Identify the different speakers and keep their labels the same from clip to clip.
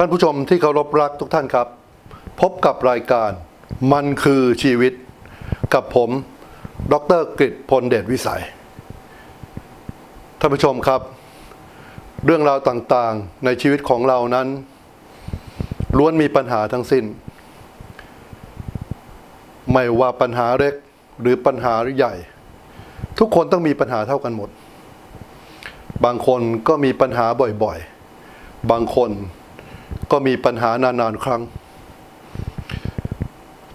Speaker 1: ท่านผู้ชมที่เคารพรักทุกท่านครับ พบกับรายการมันคือชีวิต กับผม ดรกฤษพลเดชวิสัย ท่านผู้ชมครับ เรื่องราวต่างๆในชีวิตของเรานั้น ล้วนมีปัญหาทั้งสิ้น ไม่ว่าปัญหาเล็กหรือปัญหาใหญ่ ทุกคนต้องมีปัญหาเท่ากันหมด บางคนก็มีปัญหาบ่อยๆ บางคน ก็มีปัญหานานๆครั้ง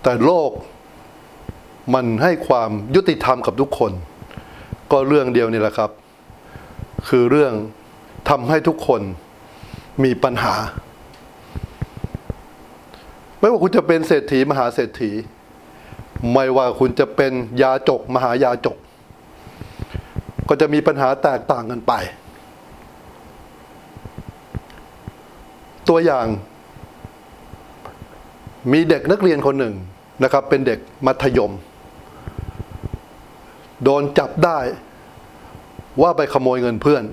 Speaker 1: แต่โลกมันให้ความยุติธรรมกับทุกคน ก็เรื่องเดียวนี่แหละครับ คือเรื่องทำให้ทุกคนมีปัญหา ไม่ว่าคุณจะเป็นเศรษฐีมหาเศรษฐี ไม่ว่าคุณจะเป็นยาจกมหายาจก ก็จะมีปัญหาแตกต่างกันไป ตัวอย่างมีเด็กนักเรียนคนหนึ่งนะครับ เป็นเด็กมัธยม โดนจับได้ว่าไปขโมยเงินเพื่อน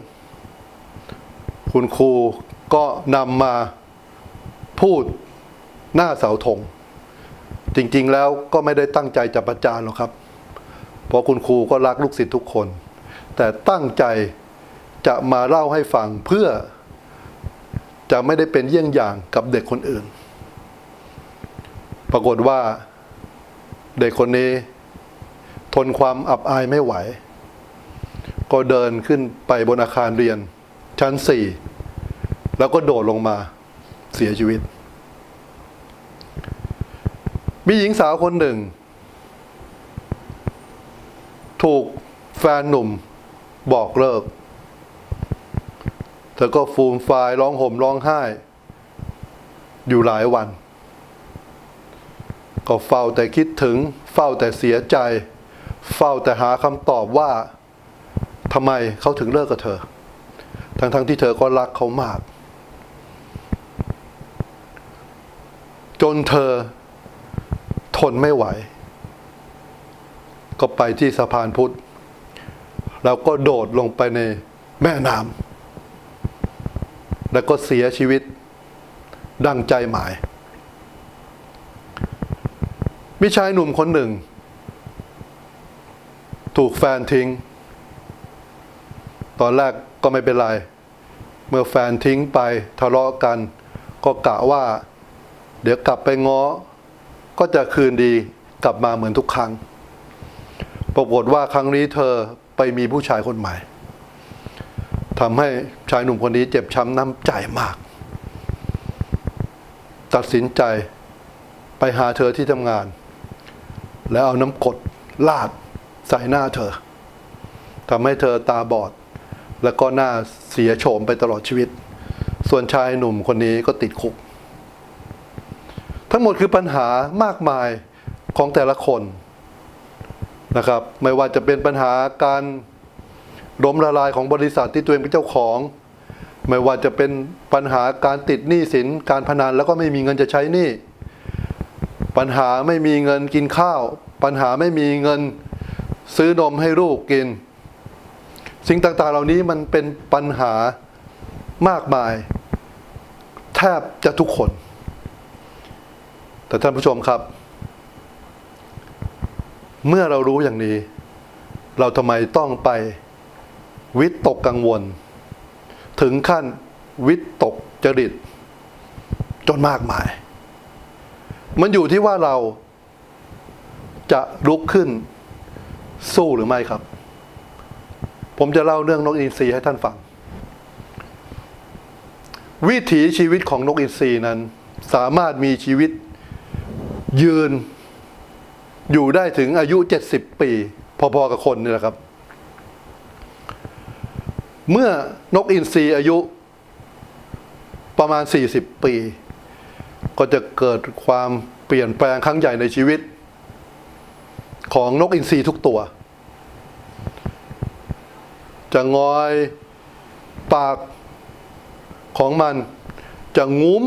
Speaker 1: คุณครูก็นำมาพูดหน้าเสาธงจริงๆแล้วก็ไม่ได้ตั้งใจจะประจานหรอกครับ เพราะคุณครูก็รักลูกศิษย์ทุกคน แต่ตั้งใจจะมาเล่าให้ฟังเพื่อ จะไม่ได้เป็นเยี่ยงอย่างกับเด็กคนอื่น ปรากฏว่า เด็กคนนี้ ทนความอับอายไม่ไหว ก็เดินขึ้นไปบนอาคารเรียน ชั้นสี่แล้วก็โดดลงมาเสียชีวิต มีหญิงสาวคนหนึ่ง ถูกแฟนหนุ่มบอกเลิก ธอก็ฟูมฟายร้องห่มร้องไห้ อยู่หลายวัน ก็เฝ้าแต่คิดถึง เฝ้าแต่เสียใจ เฝ้าแต่หาคำตอบว่าทำไมเขาถึงเลิกกับเธอ ทั้งๆทที่เธอก็รักเขามาก จนเธอทนไม่ไหว ก็ไปที่สะพานพุทธ แล้วก็โดดลงไปในแม่น้ำ แล้วก็เสียชีวิตดังใจหมายมีชายหนุ่มคนหนึ่ง ถูกแฟนทิ้ง ตอนแรกก็ไม่เป็นไร เมื่อแฟนทิ้งไปทะเลาะกัน ก็กะว่า เดี๋ยวกลับไปง้อ ก็จะคืนดีกลับมาเหมือนทุกครั้ง ปรากฏว่าครั้งนี้เธอไปมีผู้ชายคนใหม่ ทำให้ชายหนุ่มคนนี้เจ็บช้ำน้ำใจมาก ตัดสินใจไปหาเธอที่ทำงาน แล้วเอาน้ำกดลาดใส่หน้าเธอทำให้เธอตาบอด แล้วก็หน้าเสียโฉมไปตลอดชีวิต ส่วนชายหนุ่มคนนี้ก็ติดคุก ทั้งหมดคือปัญหามากมายของแต่ละคนนะครับ ไม่ว่าจะเป็นปัญหาการ ล้มละลายของบริษัทที่ตัวเองเป็นเจ้าของ ไม่ว่าจะเป็นปัญหาการติดหนี้สินการพนันแล้วก็ไม่มีเงินจะใช้หนี้ปัญหาไม่มีเงินกินข้าว ปัญหาไม่มีเงินซื้อนมให้ลูกกิน สิ่งต่างๆเหล่านี้มันเป็นปัญหามากมาย แทบจะทุกคน แต่ท่านผู้ชมครับ เมื่อเรารู้อย่างนี้ เราทำไมต้องไป วิตกกังวล ถึงขั้นวิตกจริต จนมากมาย มันอยู่ที่ว่าเราจะลุกขึ้นสู้หรือไม่ครับ ผมจะเล่าเรื่องนกอินทรีให้ท่านฟัง วิถีชีวิตของนกอินทรีนั้น สามารถมีชีวิตยืนอยู่ได้ถึงอายุ 70 ปี พอๆกับคนนี่แหละครับ เมื่อนกอินทรีอายุประมาณ 40 ปี ก็จะเกิดความเปลี่ยนแปลงครั้งใหญ่ในชีวิต ของนกอินทรีทุกตัว จะงอยปากของมัน จะงุ้ม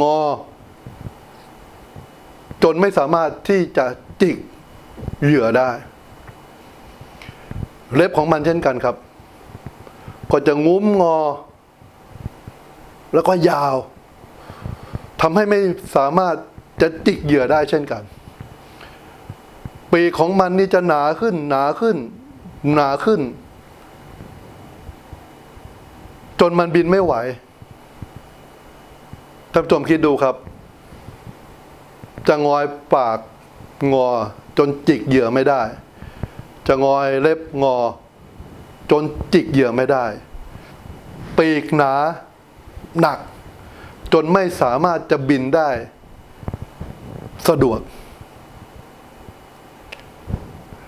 Speaker 1: งอ จนไม่สามารถที่จะจิกเหยื่อได้ เล็บของมันเช่นกันครับ ก็จะงุ้มงอ แล้วก็ยาวทำให้ไม่สามารถจะจิกเหยื่อได้เช่นกัน ปีกของมันนี่จะหนาขึ้น หนาขึ้น หนาขึ้น จนมันบินไม่ไหวท่านผู้ชมคิดดูครับ จะงอยปากงอ จนจิกเหยื่อไม่ได้ จะงอยเล็บงอ จนจิกเหยื่อไม่ได้ ปีกหนาหนัก จนไม่สามารถจะบินได้ สะดวก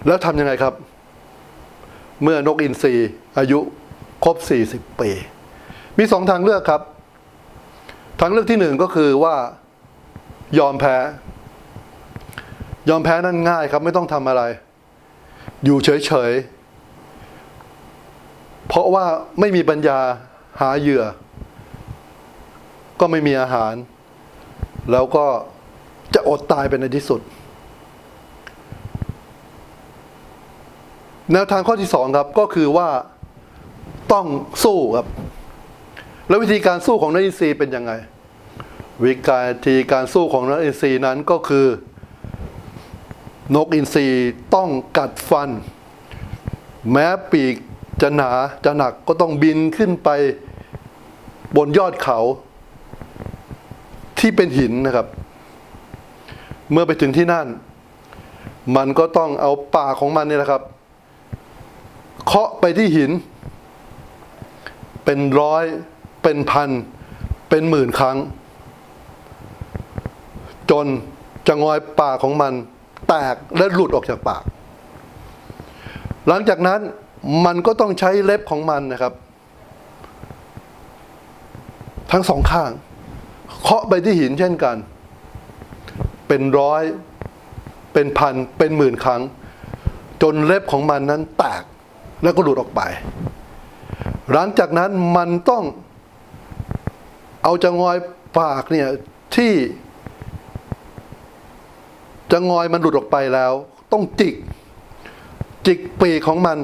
Speaker 1: แล้วทำยังไงครับ เมื่อนกอินทรีอายุครบ 40 ปี มีสองทางเลือกครับ ทางเลือกที่หนึ่งก็คือว่ายอมแพ้ ยอมแพ้นั่นง่ายครับไม่ต้องทำอะไร อยู่เฉยๆ เพราะว่าไม่มีปัญญาหาเหยื่อ ก็ไม่มีอาหาร แล้วก็จะอดตายไปในที่สุด แนวทางข้อที่สองครับก็คือว่าต้องสู้ครับ แล้ววิธีการสู้ของนักอินทรีย์เป็นยังไง วิธีการสู้ของนักอินทรีย์นั้นก็คือนกอินทรีต้องกัดฟัน แม้ปีก จะหนาจะหนักก็ต้องบินขึ้นไปบนยอดเขาที่เป็นหินนะครับ เมื่อไปถึงที่นั่น มันก็ต้องเอาปากของมันนี่แหละครับ เคาะไปที่หิน เป็นร้อยเป็นพัน เป็นหมื่นครั้ง จนจะงอยปากของมัน แตกและหลุดออกจากปาก หลังจากนั้น มันก็ต้องใช้เล็บของมันนะครับ ทั้งสองข้าง เคาะไปที่หินเช่นกัน เป็นร้อย เป็นพัน เป็นหมื่นครั้ง จนเล็บของมันนั้นแตกแล้วก็หลุดออกไป หลังจากนั้นมันต้องเอาจะงอยปากเนี่ยที่จะงอยมันหลุดออกไปแล้ว ต้องจิก จิกปีกของมัน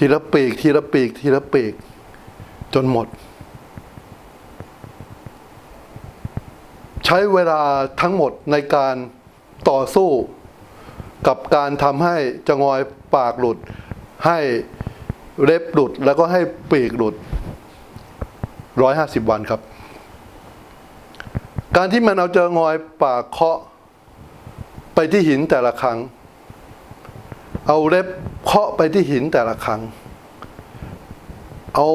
Speaker 1: ทีละปีก ทีละปีก ทีละปีก จนหมด ใช้เวลาทั้งหมดในการต่อสู้ กับการทำให้จงอยปากหลุด ให้เล็บหลุดแล้วก็ให้ปีกหลุดร้อยห้าสิบวันครับ การที่มันเอาเจองอยปากเคาะไปที่หินแต่ละครั้ง เอาเล็บเคาะไปที่หินแต่ละครั้ง เอา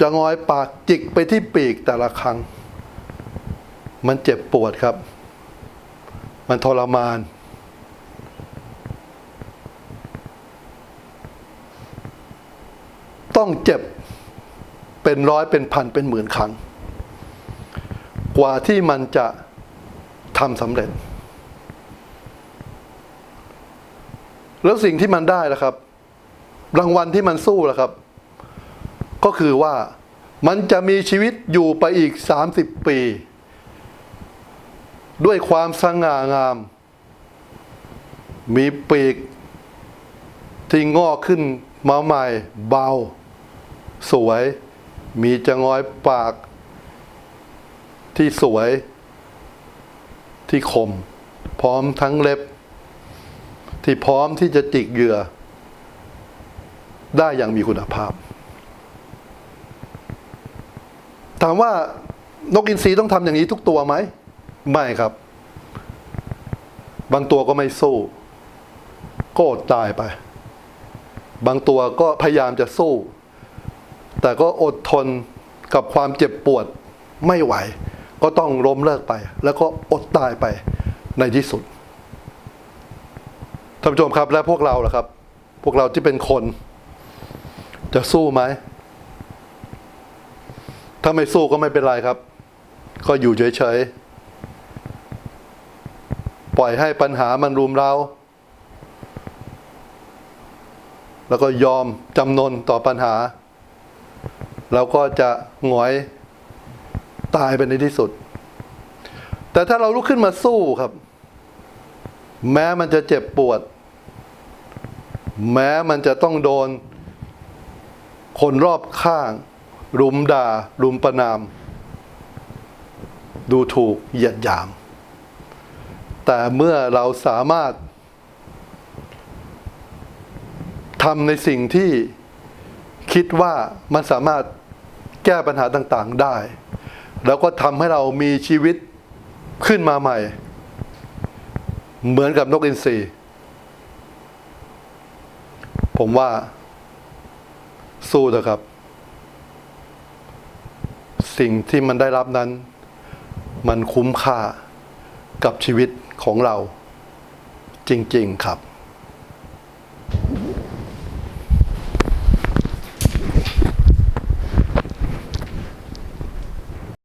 Speaker 1: จะงอยปากจิกไปที่ปีกแต่ละครั้ง มันเจ็บปวดครับ มันทรมาน ต้องเจ็บเป็นร้อยเป็นพันเป็นหมื่นครั้ง กว่าที่มันจะทำสำเร็จ แล้วสิ่งที่มันได้ล่ะครับ รางวัลที่มันสู้ล่ะครับ ก็คือว่ามันจะมีชีวิตอยู่ไปอีก 30 ปี ด้วยความสง่างาม มีปีก ที่งอกขึ้นมาใหม่ เบา สวย มีจงอยปาก ที่สวย ที่คม พร้อมทั้งเล็บ ที่พร้อมที่จะจิกเหยื่อ ได้อย่างมีคุณภาพ ถามว่านกอินทรีต้องทำอย่างนี้ทุกตัวไหม ไม่ครับ บางตัวก็ไม่สู้ ก็อดตายไป บางตัวก็พยายามจะสู้ แต่ก็อดทนกับความเจ็บปวดไม่ไหว ก็ต้องล้มเลิกไป แล้วก็อดตายไปในที่สุด ท่านผู้ชมครับและพวกเราล่ะครับ พวกเราที่เป็นคน จะสู้ไหม ถ้าไม่สู้ก็ไม่เป็นไรครับ ก็อยู่เฉยๆ ปล่อยให้ปัญหามันรุมเรา แล้วก็ยอมจำนนต่อปัญหาเราก็จะหงอยตายไปในที่สุด แต่ถ้าเราลุกขึ้นมาสู้ครับ แม้มันจะเจ็บปวด แม้มันจะต้องโดน คนรอบข้าง รุมด่า รุมประนาม ดูถูกเหยียดหยาม แต่เมื่อเราสามารถทำในสิ่งที่คิดว่ามันสามารถแก้ปัญหาต่างๆได้ แล้วก็ทำให้เรามีชีวิตขึ้นมาใหม่ เหมือนกับนกอินทรีผมว่า สู้เถอะครับ สิ่งที่มันได้รับนั้น มันคุ้มค่ากับชีวิตของเรา จริง ๆ ครับ